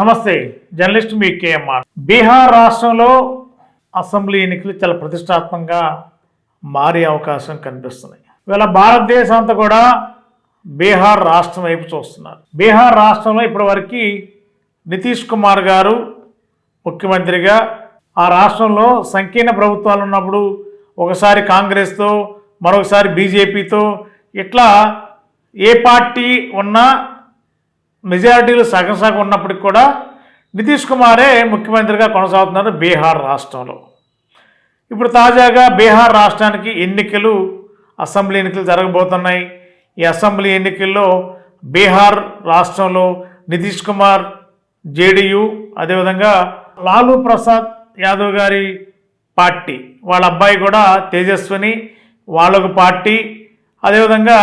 నమస్తే జర్నలిస్ట్ మీ కేఎంఆర్. బీహార్ రాష్ట్రంలో అసెంబ్లీ ఎన్నికలు చాలా ప్రతిష్టాత్మకంగా మారే అవకాశం కనిపిస్తున్నాయి. ఇవాళ భారతదేశం అంతా కూడా బీహార్ రాష్ట్రం వైపు చూస్తున్నారు. బీహార్ రాష్ట్రంలో ఇప్పటివరకు నితీష్ కుమార్ గారు ముఖ్యమంత్రిగా ఆ రాష్ట్రంలో సంకీర్ణ ప్రభుత్వాలు ఉన్నప్పుడు ఒకసారి కాంగ్రెస్తో మరొకసారి బీజేపీతో ఇట్లా ఏ పార్టీ ఉన్నా మెజారిటీలు సగం సగం ఉన్నప్పటికి కూడా నితీష్ కుమారే ముఖ్యమంత్రిగా కొనసాగుతున్నారు బీహార్ రాష్ట్రంలో. ఇప్పుడు తాజాగా బీహార్ రాష్ట్రానికి ఎన్నికలు అసెంబ్లీ ఎన్నికలు జరగబోతున్నాయి. ఈ అసెంబ్లీ ఎన్నికల్లో బీహార్ రాష్ట్రంలో నితీష్ కుమార్ జేడీయూ అదేవిధంగా లాలూ ప్రసాద్ యాదవ్ గారి పార్టీ వాళ్ళ అబ్బాయి కూడా తేజస్విని వాళ్ళొక పార్టీ అదేవిధంగా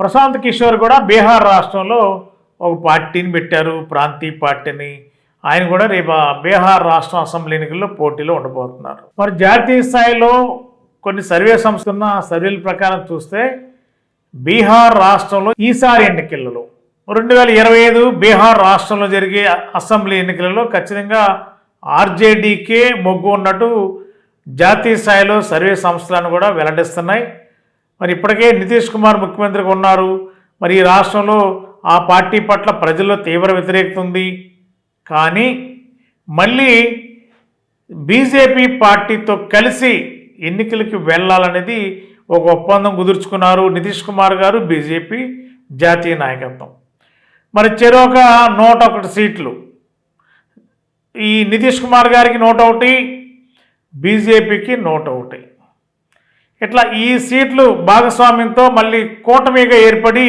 ప్రశాంత్ కిషోర్ కూడా బీహార్ రాష్ట్రంలో ఒక పార్టీని పెట్టారు ప్రాంతీయ పార్టీని. ఆయన కూడా రేపు బీహార్ రాష్ట్ర అసెంబ్లీ ఎన్నికల్లో పోటీలో ఉండబోతున్నారు. మరి జాతీయ స్థాయిలో కొన్ని సర్వే సంస్థ ఉన్న సర్వేల ప్రకారం చూస్తే బీహార్ రాష్ట్రంలో ఈసారి ఎన్నికలలో రెండు వేల ఇరవై ఐదు బీహార్ రాష్ట్రంలో జరిగే అసెంబ్లీ ఎన్నికలలో ఖచ్చితంగా ఆర్జేడీకే మొగ్గు ఉన్నట్టు జాతీయ స్థాయిలో సర్వే సంస్థలను కూడా వెల్లడిస్తున్నాయి. మరి ఇప్పటికే నితీష్ కుమార్ ముఖ్యమంత్రిగా ఉన్నారు. మరి ఈ రాష్ట్రంలో ఆ పార్టీ పట్ల ప్రజల్లో తీవ్ర వ్యతిరేకత ఉంది. కానీ మళ్ళీ బీజేపీ పార్టీతో కలిసి ఎన్నికలకి వెళ్ళాలనేది ఒక ఒప్పందం కుదుర్చుకున్నారు నితీష్ కుమార్ గారు బీజేపీ జాతీయ నాయకత్వం. మరి చెరొక నూట ఒకటి సీట్లు. ఈ నితీష్ కుమార్ గారికి నూట ఒకటి బీజేపీకి నూట ఒకటి. ఇట్లా ఈ సీట్లు భాగస్వామ్యంతో మళ్ళీ కూటమిగా ఏర్పడి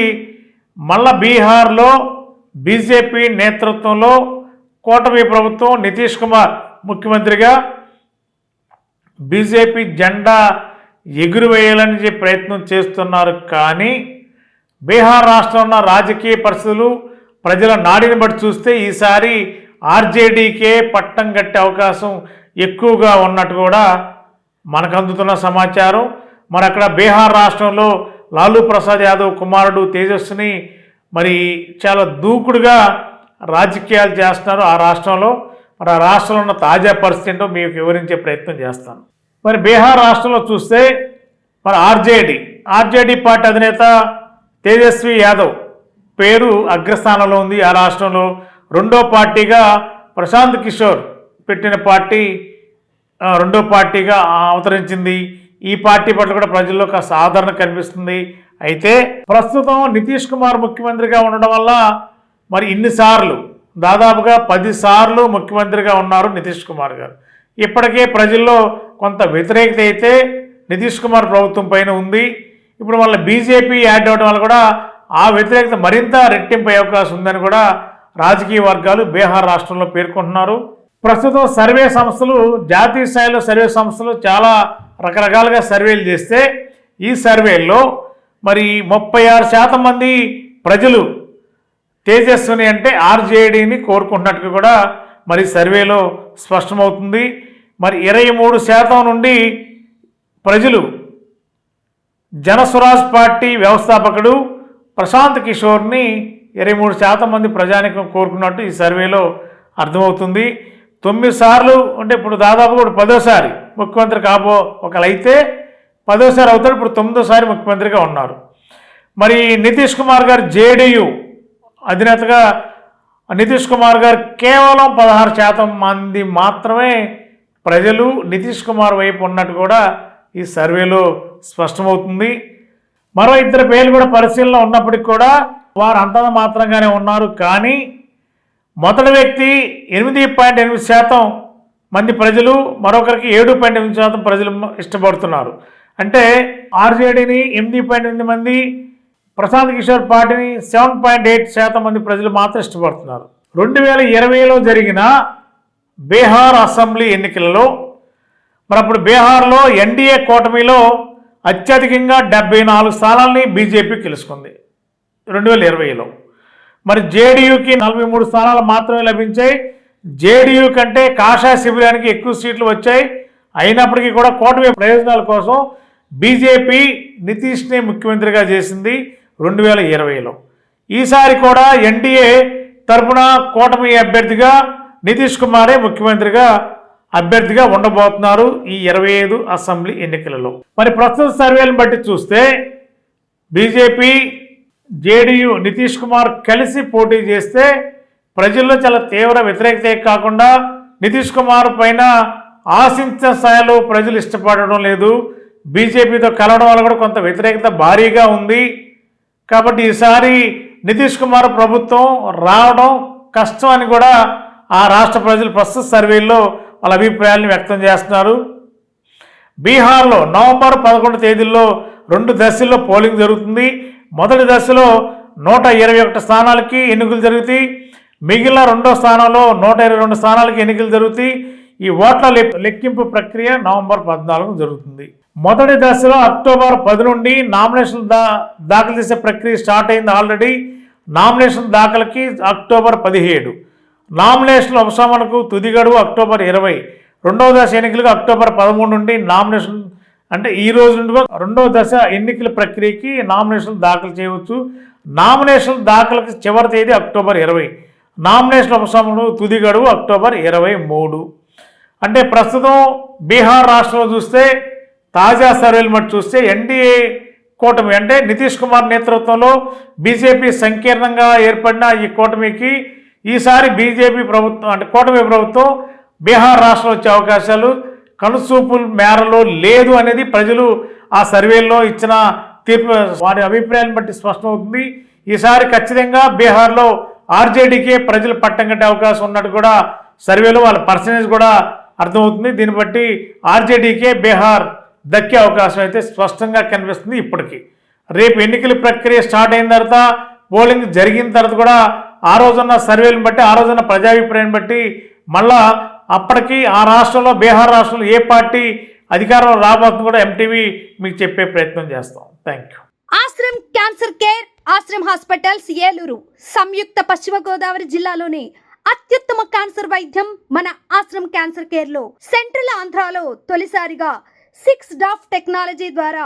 మళ్ళా బీహార్లో బీజేపీ నేతృత్వంలో కూటమి ప్రభుత్వం నితీష్ కుమార్ ముఖ్యమంత్రిగా బీజేపీ జెండా ఎగురువేయాలని చెప్పి ప్రయత్నం చేస్తున్నారు. కానీ బీహార్ రాష్ట్రంలో ఉన్న రాజకీయ పరిస్థితులు ప్రజల నాడిని బట్టి చూస్తే ఈసారి ఆర్జేడీకే పట్టం కట్టే అవకాశం ఎక్కువగా ఉన్నట్టు కూడా మనకు అందుతున్న సమాచారం. మరి అక్కడ బీహార్ రాష్ట్రంలో లాలూ ప్రసాద్ యాదవ్ కుమారుడు తేజస్విని మరి చాలా దూకుడుగా రాజకీయాలు చేస్తున్నారు ఆ రాష్ట్రంలో. మరి ఆ రాష్ట్రంలో ఉన్న తాజా పరిస్థితి ఏంటో మీకు వివరించే ప్రయత్నం చేస్తాను. మరి బీహార్ రాష్ట్రంలో చూస్తే మరి ఆర్జేడి ఆర్జేడి పార్టీ అధినేత తేజస్వి యాదవ్ పేరు అగ్రస్థానంలో ఉంది ఆ రాష్ట్రంలో. రెండో పార్టీగా ప్రశాంత్ కిషోర్ పెట్టిన పార్టీ రెండో పార్టీగా అవతరించింది. ఈ పార్టీ పట్ల కూడా ప్రజల్లో కాస్త ఆదరణ కనిపిస్తుంది. అయితే ప్రస్తుతం నితీష్ కుమార్ ముఖ్యమంత్రిగా ఉండడం వల్ల మరి ఇన్నిసార్లు దాదాపుగా పదిసార్లు ముఖ్యమంత్రిగా ఉన్నారు నితీష్ కుమార్ గారు. ఇప్పటికే ప్రజల్లో కొంత వ్యతిరేకత అయితే నితీష్ కుమార్ ప్రభుత్వం పైన ఉంది. ఇప్పుడు వాళ్ళ బీజేపీ యాడ్ అవ్వడం వల్ల కూడా ఆ వ్యతిరేకత మరింత రెట్టింపే అవకాశం ఉందని కూడా రాజకీయ వర్గాలు బీహార్ రాష్ట్రంలో పేర్కొంటున్నారు. ప్రస్తుతం సర్వే సంస్థలు జాతీయ స్థాయిలో సర్వే సంస్థలు చాలా రకరకాలుగా సర్వేలు చేస్తే ఈ సర్వేల్లో మరి ముప్పై ఆరు శాతం మంది ప్రజలు తేజస్విని అంటే ఆర్జేడీని కోరుకుంటున్నట్టుగా కూడా మరి సర్వేలో స్పష్టమవుతుంది. మరి ఇరవై మూడు శాతం నుండి ప్రజలు జనస్వరాజ్ పార్టీ వ్యవస్థాపకుడు ప్రశాంత్ కిషోర్ని ఇరవై మూడు శాతం మంది ప్రజానికం కోరుకున్నట్టు ఈ సర్వేలో అర్థమవుతుంది. తొమ్మిది సార్లు అంటే ఇప్పుడు దాదాపు ఇప్పుడు పదోసారి ముఖ్యమంత్రి కాబో ఒకలైతే పదోసారి అవుతాడు ఇప్పుడు తొమ్మిదోసారి ముఖ్యమంత్రిగా ఉన్నారు. మరి నితీష్ కుమార్ గారు జేడీయూ అధినేతగా నితీష్ కుమార్ గారు కేవలం పదహారు శాతం మంది మాత్రమే ప్రజలు నితీష్ కుమార్ వైపు ఉన్నట్టు కూడా ఈ సర్వేలో స్పష్టమవుతుంది. మరో ఇద్దరు పేర్లు కూడా పరిశీలన ఉన్నప్పటికీ కూడా వారు అంతంత మాత్రంగానే ఉన్నారు. కానీ మొదటి వ్యక్తి ఎనిమిది పాయింట్ ఎనిమిది శాతం మంది ప్రజలు మరొకరికి ఏడు పాయింట్ ఎనిమిది శాతం ప్రజలు ఇష్టపడుతున్నారు. అంటే ఆర్జేడీని ఎనిమిది పాయింట్ ఎనిమిది మంది ప్రశాంత్ కిషోర్ పార్టీని సెవెన్ పాయింట్ ఎయిట్ శాతం మంది ప్రజలు మాత్రం ఇష్టపడుతున్నారు. రెండు వేల ఇరవైలో జరిగిన బీహార్ అసెంబ్లీ ఎన్నికలలో మరి అప్పుడు బీహార్లో ఎన్డీఏ కూటమిలో అత్యధికంగా డెబ్బై నాలుగు స్థానాలని బీజేపీ గెలుచుకుంది. రెండు వేల ఇరవైలో. మరి జేడీయూకి నలభై మూడు స్థానాలు మాత్రమే లభించాయి. జేడీయూ కంటే కాషా శిబిరానికి ఎక్కువ సీట్లు వచ్చాయి. అయినప్పటికీ కూడా కూటమి ప్రయోజనాల కోసం బీజేపీ నితీష్నే ముఖ్యమంత్రిగా చేసింది రెండు వేల ఇరవైలో. ఈసారి కూడా ఎన్డీఏ తరపున కూటమి అభ్యర్థిగా నితీష్ కుమారే ముఖ్యమంత్రిగా అభ్యర్థిగా ఉండబోతున్నారు ఈ ఇరవై ఐదు అసెంబ్లీ ఎన్నికలలో. మరి ప్రస్తుత సర్వేలను బట్టి చూస్తే బీజేపీ జేడీయూ నితీష్ కుమార్ కలిసి పోటీ చేస్తే ప్రజల్లో చాలా తీవ్ర వ్యతిరేకత కాకుండా నితీష్ కుమార్ పైన ఆశించిన స్థాయిలో ప్రజలు ఇష్టపడడం లేదు. బీజేపీతో కలవడం వల్ల కూడా కొంత వ్యతిరేకత భారీగా ఉంది. కాబట్టి ఈసారి నితీష్ కుమార్ ప్రభుత్వం రావడం కష్టం అని కూడా ఆ రాష్ట్ర ప్రజలు ప్రస్తుత సర్వేల్లో వాళ్ళ అభిప్రాయాలను వ్యక్తం చేస్తున్నారు. బీహార్లో నవంబర్ పదకొండు తేదీల్లో రెండు దశల్లో పోలింగ్ జరుగుతుంది. మొదటి దశలో నూట ఇరవై ఒకటి స్థానాలకి ఎన్నికలు జరుగుతాయి. మిగిలిన రెండో స్థానంలో నూట ఇరవై రెండు స్థానాలకి ఎన్నికలు జరుగుతాయి. ఈ ఓట్ల లెక్కింపు ప్రక్రియ నవంబర్ పద్నాలుగు జరుగుతుంది. మొదటి దశలో అక్టోబర్ పది నుండి నామినేషన్ దా దాఖలు చేసే ప్రక్రియ స్టార్ట్ అయింది ఆల్రెడీ. నామినేషన్ దాఖలకి అక్టోబర్ పదిహేడు. నామినేషన్ ఉపశమనకు తుది గడువు అక్టోబర్ ఇరవై. రెండవ దశ ఎన్నికలకు అక్టోబర్ పదమూడు నుండి నామినేషన్ అంటే ఈ రోజు నుండి కూడా దశ ఎన్నికల ప్రక్రియకి నామినేషన్లు దాఖలు చేయవచ్చు. నామినేషన్ దాఖలకు చివరి తేదీ అక్టోబర్ ఇరవై. నామినేషన్ ఉపశమనం తుది గడువు అక్టోబర్ ఇరవై మూడు. అంటే ప్రస్తుతం బీహార్ రాష్ట్రంలో చూస్తే తాజా సర్వేలు మట్టి చూస్తే ఎన్డీఏ కూటమి అంటే నితీష్ కుమార్ నేతృత్వంలో బీజేపీ సంకీర్ణంగా ఏర్పడిన ఈ కూటమికి ఈసారి బీజేపీ ప్రభుత్వం అంటే కూటమి ప్రభుత్వం బీహార్ రాష్ట్రం వచ్చే అవకాశాలు కనుసూపుల మేరలో లేదు అనేది ప్రజలు ఆ సర్వేల్లో ఇచ్చిన తీర్పు వారి అభిప్రాయాన్ని బట్టి స్పష్టమవుతుంది. ఈసారి ఖచ్చితంగా బీహార్లో ఆర్జేడీకే ప్రజలు పట్టం కట్టే అవకాశం ఉన్నట్టు కూడా సర్వేలో వాళ్ళ పర్సనేజ్ కూడా అర్థమవుతుంది. దీన్ని బట్టి ఆర్జేడీకే బీహార్ దక్కే అవకాశం అయితే స్పష్టంగా కనిపిస్తుంది ఇప్పటికీ. రేపు ఎన్నికల ప్రక్రియ స్టార్ట్ అయిన తర్వాత పోలింగ్ జరిగిన తర్వాత కూడా ఆ రోజున్న సర్వేలను బట్టి ఆ రోజున్న ప్రజాభిప్రాయాన్ని బట్టి మళ్ళా అప్పటికి ఆ రాష్ట్రంలో బీహార్ రాష్ట్రంలో ఏ పార్టీ అధికారంలో రాబోతుంది కూడా ఎంటీవీ మీకు చెప్పే ప్రయత్నం చేస్తాం. Thank you Ashram cancer care Ashram hospitals Eluru సంయుక్త పశ్చిమ గోదావరి జిల్లాలోని అత్యుత్తమ క్యాన్సర్ వైద్యం మన ఆశ్రమ్ క్యాన్సర్ కేర్లో సెంట్రల్ ఆంధ్రాలో తొలిసారిగా సిక్స్ డాఫ్ టెక్నాలజీ ద్వారా